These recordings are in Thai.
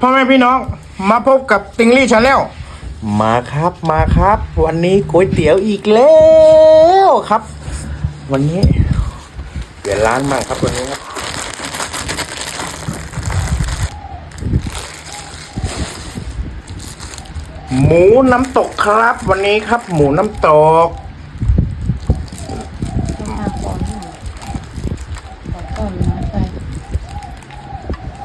พ่อแม่พี่น้องมาพบกับติงลี่ชาแนลมาครับมาครับ วันนี้ก๋วยเตี๋ยวอีกแล้วครับ วันนี้เปลี่ยนร้านมากครับวันนี้ครับหมูน้ำตกครับ วันนี้ครับ หมูน้ำตก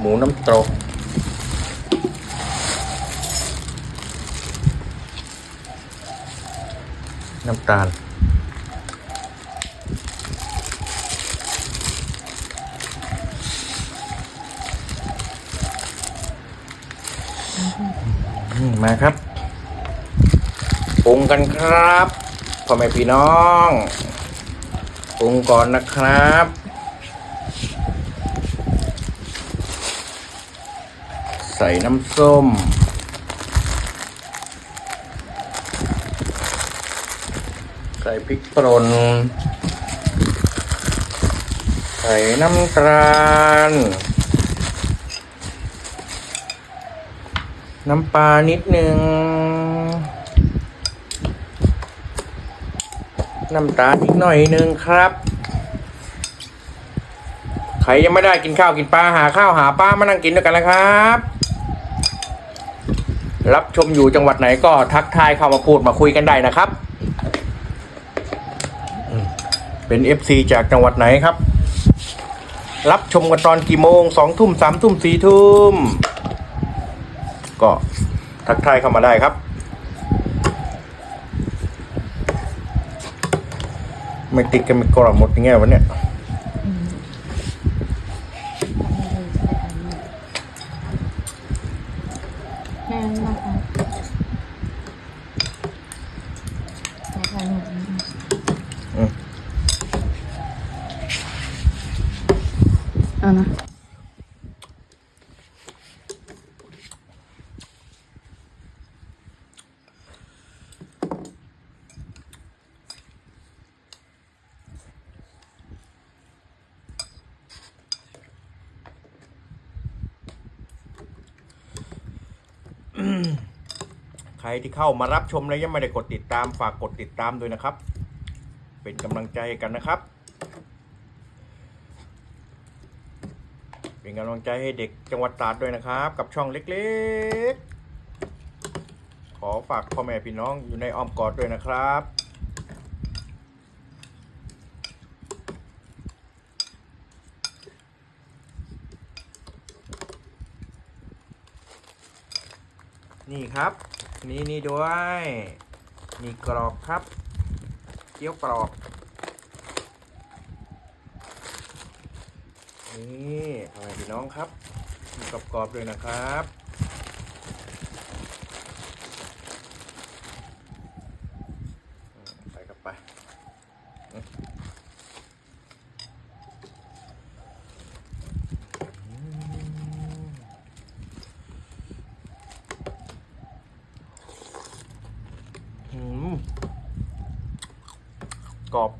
หมูน้ำตก น้ำตาล มาครับปรุงกันครับพ่อแม่พี่น้องปรุงก่อนนะครับใส่น้ำส้ม ใส่พริกป่นใส่น้ำตาลน้ำปลานิดนึง น้ำตาลอีกหน่อยนึงครับ ใครยังไม่ได้กินข้าวกินปลาหาข้าวหาปลามานั่งกินด้วยกันนะครับ รับชมอยู่จังหวัดไหนก็ทักทายเข้ามาพูดมาคุยกันได้นะครับ เป็น FC จากจังหวัดไหนครับ รับชมกันตอนกี่โมงสองทุ่มสามทุ่มสี่ทุ่ม ก็ทักทายเข้ามาได้ครับ ไม่ติดกันไม่กรอบหมดยังไงวันเนี้ย แม่นะคะใส่ขนม อืม เอานะ ใค รที่เข้ามารับชมแล้วยังไม่ได้กดติดตามฝากกดติดตามด้วยนะครับ เป็นกำลังใจกันนะครับ เป็นกำลังใจให้เด็กจังหวัดตราดด้วยนะครับ กับช่องเล็กๆ ขอฝากพ่อแม่พี่น้องอยู่ในอ้อมกอดด้วยนะครับนี่ครับ นี่นี่ด้วยมีกรอบครับ เกี๊ยวกรอบ นี่พ่อแม่พี่น้องครับ มีกรอบๆเลยนะครับอืมใส่เข้าไปอืม อืม กรอบ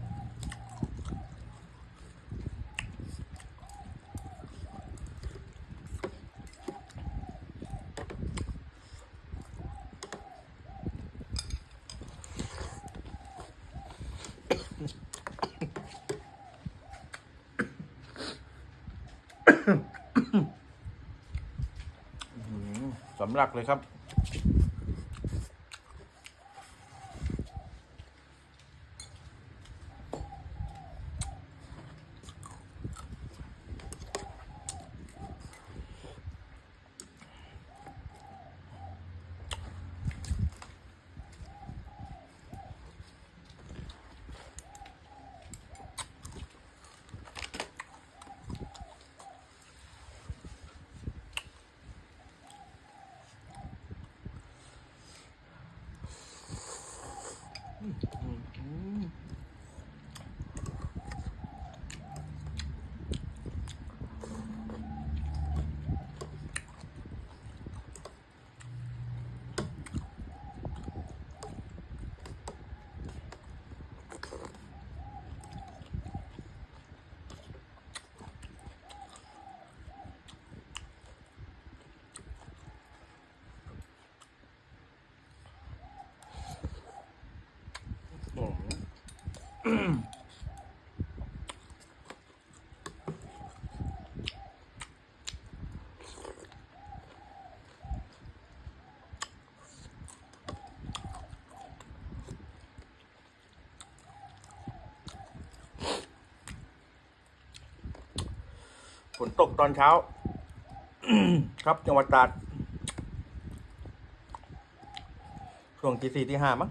อื้อหือสำลักเลยครับ Mm-hmm. ฝนตกตอนเช้า ครับจังหวัดตราดช่วงที่สี่ที่ห้ามั้ง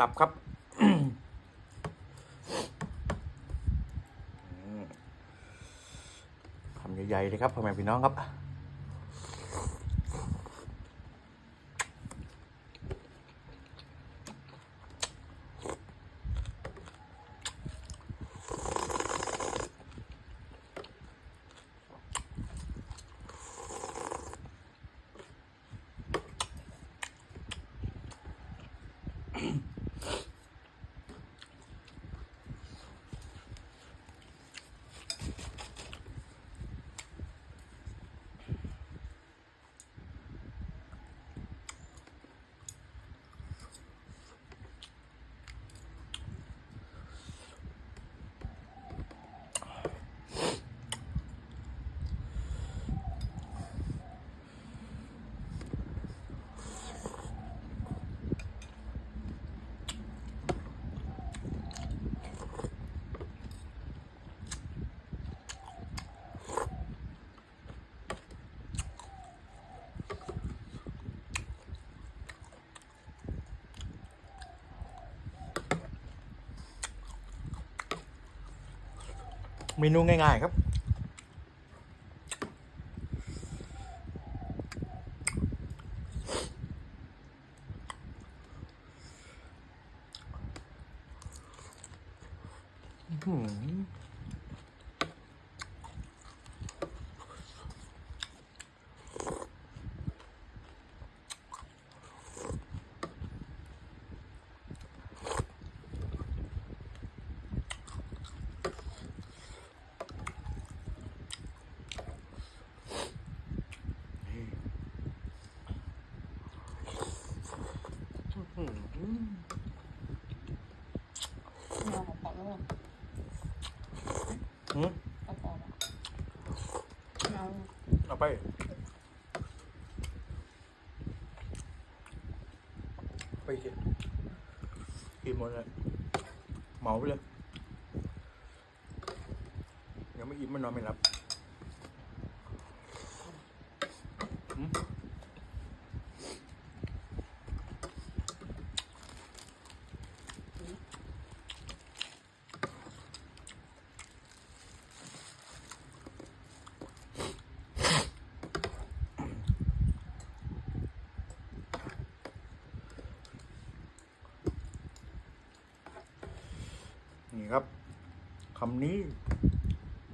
ตับครับอืมคำใหญ่ๆเลยครับพ่อแม่พี่น้องครับ เมนูง่ายๆครับ อืมหืออื้อหือ แนวของปอกแล้ว หืม เอาปอกอะแนว เอาไปไปกินกินหมดเลยเหมาไปเลยยังไม่อิ่มไม่นนอนไม่หลับำนี้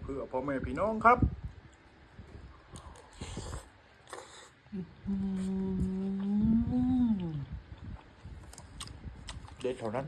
เพื่อพ่อแม่พี่น้องครับเด็ดเท่านั้น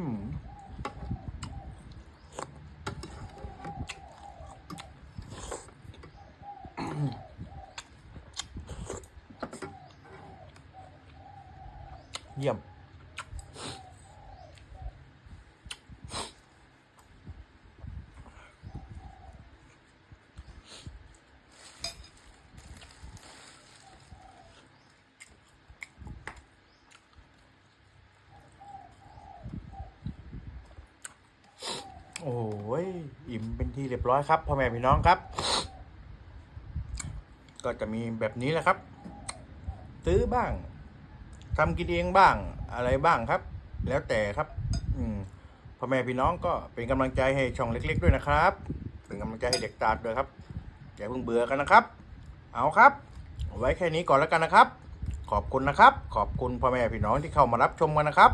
หือเยี่ยม โอ้ยอิ่ม เป็นที่เรียบร้อยครับพ่อแม่พี่น้องครับ ก็จะมีแบบนี้แหละครับ ซื้อบ้างทำกินเองบ้างอะไรบ้างครับ แล้วแต่ครับ อืมพ่อแม่พี่น้องก็เป็นกำลังใจให้ช่องเล็ก ๆ ด้วยนะครับ เป็นกำลังใจให้เด็กตาดด้วยครับอย่าเพิ่งเบื่อกันนะครับ เอาครับ ไว้แค่นี้ก่อนแล้วกันนะครับ ขอบคุณนะครับ ขอบคุณพ่อแม่พี่น้องที่เข้ามารับชมกันนะครับ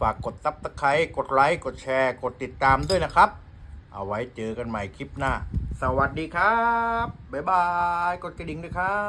ฝากกดซับสไครต์กดไลค์กดแชร์ กดติดตามด้วยนะครับ เอาไว้เจอกันใหม่คลิปหน้า สวัสดีครับ บ๊ายบาย กดกระดิ่งด้วยครับ